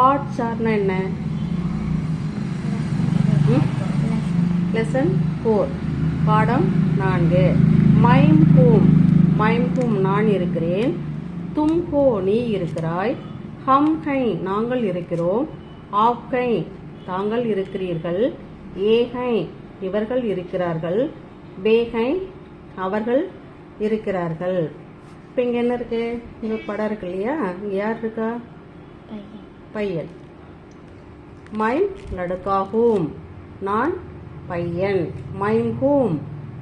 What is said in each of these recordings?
பாட் சார்னா என்ன? Lesson four பாடம் நான்கு. மைம் ஹூம் மைம் ஹூம் நான் இருக்கிறேன். தும் ஹோ நீ இருக்கிறாய். ஹம் ஹை நாங்கள் இருக்கிறோம். ஆப் ஹை தாங்கள் இருக்கிறீர்கள். ஏ ஹை இவர்கள் இருக்கிறார்கள். பே ஹை அவர்கள் இருக்கிறார்கள். இப்போ இங்கே என்ன இருக்குது இங்கே படம் இருக்கு இல்லையா? இங்கே யார் இருக்கா? பையன். மைம் லடுக்கா நான் பையன். மைம் ஹூம்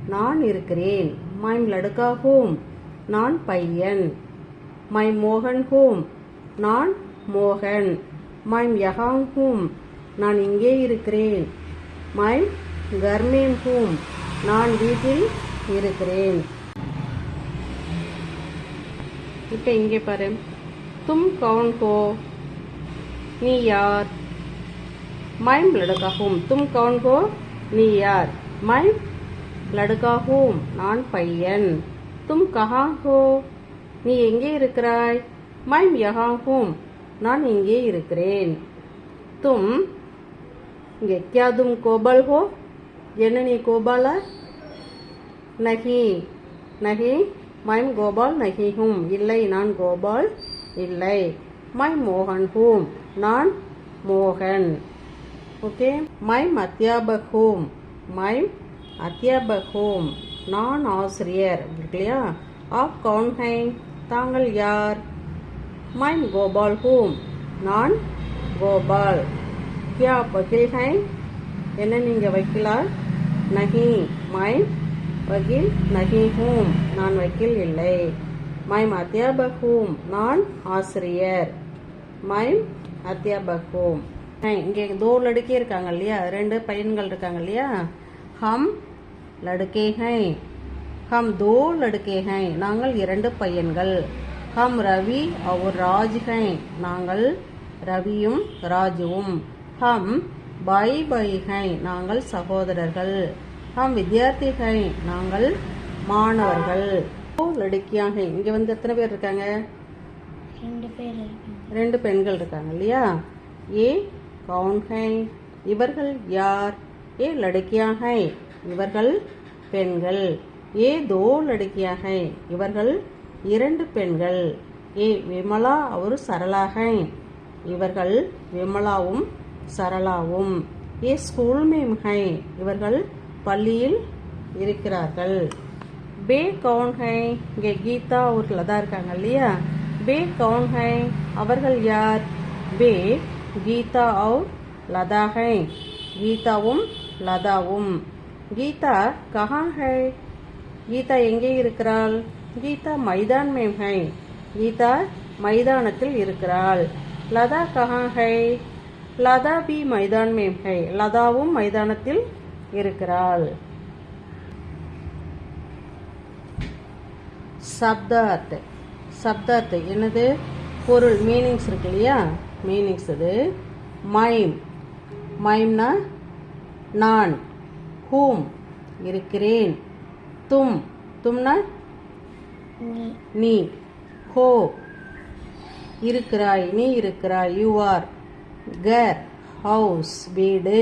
நான் இருக்கிறேன். மைம் லடுக்கா ஹோம் நான் பையன். மைம் மோகன் ஹூம் நான் மோகன். மைம் யகாங் ஹூம் நான் இங்கே இருக்கிறேன். மைம் கர்மேம் ஹூம் நான் வீட்டில் இருக்கிறேன். இப்போ இங்கே பாரு. தும் கவுன் கோ நீ யார்? மைம் லடுக்கா ஹூம் தும் கவுன் நீ யார்? மைம் லடுக்கா ஹூம் நான் பையன். தும் கஹா ஹோ நீ எங்கே இருக்கிறாய்? மைம் யஹா ஹூம் நான் இங்கே இருக்கிறேன். தும் இங்கே கியா தும் கோபால் ஹோ? என்ன நீ கோபாலா? நகி நகி மைம் கோபால் நகி ஹூம் இல்லை நான் கோபால் இல்லை. மைம் மோகன் ஹூம் நான் மோகன். Okay mime அத்தியாபக் home mime அத்தியாபக் home நான் ஆசிரியர். இருக்கு இல்லையா? ஆப் கவுன் தாங்கள் யார்? மைம் கோபால் ஹூம் நான் கோபால் கியா வக்கீல் ஹை என்ன நீங்கள் வக்கீலா? நகி மைம் வக்கீல் நகி ஹூம் நான் வக்கீல் இல்லை. மைம் அத்தியாபக் ஹூம் நான் ஆசிரியர். மைம் அத்தியாபக் ஹூம் இங்கே தோ லடுக்கே இருக்காங்க இல்லையா? ரெண்டு பையன்கள் இருக்காங்க இல்லையா? ஹம் லடுக்கே ஹை ஹம் தோ லடுக்கே ஹை நாங்கள் இரண்டு பையன்கள். ஹம் ரவி அவர் ராஜ் ஹை நாங்கள் ரவியும் ராஜுவும். ஹம் பை பை ஹை நாங்கள் சகோதரர்கள். ஹம் வித்யார்த்தி ஹை நாங்கள் மாணவர்கள். லடுக்கியாக லடுக்கியா இங்கே வந்து எத்தனை பேர் இருக்காங்க? ரெண்டு பேர் ரெண்டு பெண்கள் இருக்காங்க இல்லையா? ஏ கவுன் ஹை இவர்கள் யார்? ஏ லடுக்கியா ஹை இவர்கள் பெண்கள். ஏ தோ லடுக்கியா ஹை இவர்கள் இரண்டு பெண்கள். ஏ விமலா ஒரு சரளா ஹை இவர்கள் விமலாவும் சரளாவும். ஏ ஸ்கூல் மேம் ஹை இவர்கள் பள்ளியில் இருக்கிறார்கள். பே கவுன் ஹை இங்கே கீதா ஒரு லதா இருக்காங்க இல்லையா? பே கவுன் ஹை அவர்கள் யார்? பே கீதா அவுர் லதா ஹை. கீதாவும் லதாவும். கீதா கஹா ஹை. கீதா எங்கே இருக்கிறாள்? கீதா மைதான் மேம் ஹை. கீதா மைதானத்தில் இருக்கிறாள். லதா கஹா ஹை. லதா பி மைதான் மேம் ஹை. லதாவும் மைதானத்தில் இருக்கிறாள். சப்தார்த் சப்தார்த் என்னது? பொருள். மீனிங்ஸ் இருக்கு இல்லையா? மீனிங்ஸ் இது மைம் மைம்னா நான். ஹூம். இருக்கிறேன். தும். தும்னா நீ. நீ. ஹோ. இருக்கிறாய். நீ இருக்கிறாய். You are. கர். ஹவுஸ். வீடு.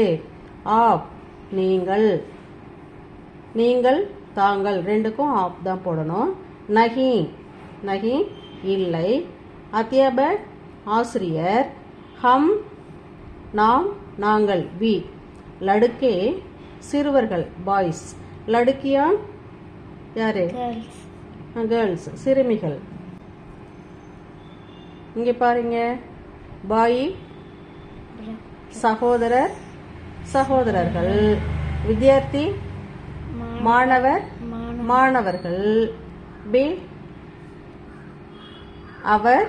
ஆப். நீங்கள். நீங்கள் தாங்கள். ரெண்டுக்கும் ஆப் தான் போடணும். நகி. நகி இல்லை. அத்தியாபக் ஆசிரியர். ஹம் நாம் நாங்கள் வி. லடுக்கே சிறுவர்கள் பாய்ஸ். லடுக்கியா? யாரு? கேர்ள்ஸ் சிறுமிகள். இங்கே பாருங்க. பாய் சகோதரர் சகோதரர்கள். வித்யார்த்தி மாணவர் மாணவர்கள். பி அவர்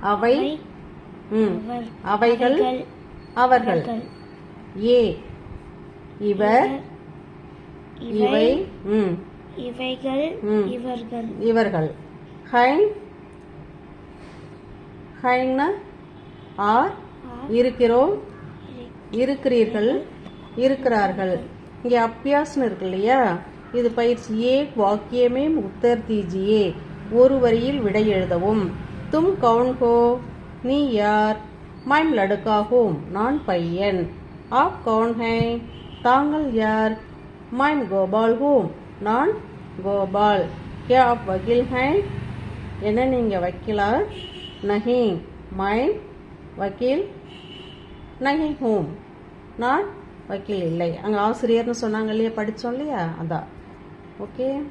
அவை அவைகள் அவர்கள். ஏ இவர் இவை இவைகள். இவர்கள். இவர்கள். ஹைன் ஹைன்னா ஆர் இருக்கிறோம் இருக்கிறீர்கள் இருக்கிறார்கள். இங்கே அப்பியாஸ்னு இருக்கு இல்லையா? இது பயிற்சி ஏ வாக்கியமே உத்தர் தீஜியே ஒரு வரியில் விடை எழுதவும். தும் கவுன் ஹோ நீ யார்? மைம் லடுக்கா ஹோம் நான் பையன். ஆப் கவுன் ஹை தாங்கள் யார்? மைம் கோபால் ஹூம் நான் கோபால். கே ஆப் வக்கீல் ஹை என்ன நீங்கள் வக்கீலா நஹி. மைம் வக்கீல் நஹி ஹூம். நான் வக்கீல் இல்லை. அங்கே ஆசிரியர்னு சொன்னாங்க இல்லையா? படித்தோம் இல்லையா? அதான். ஓகே.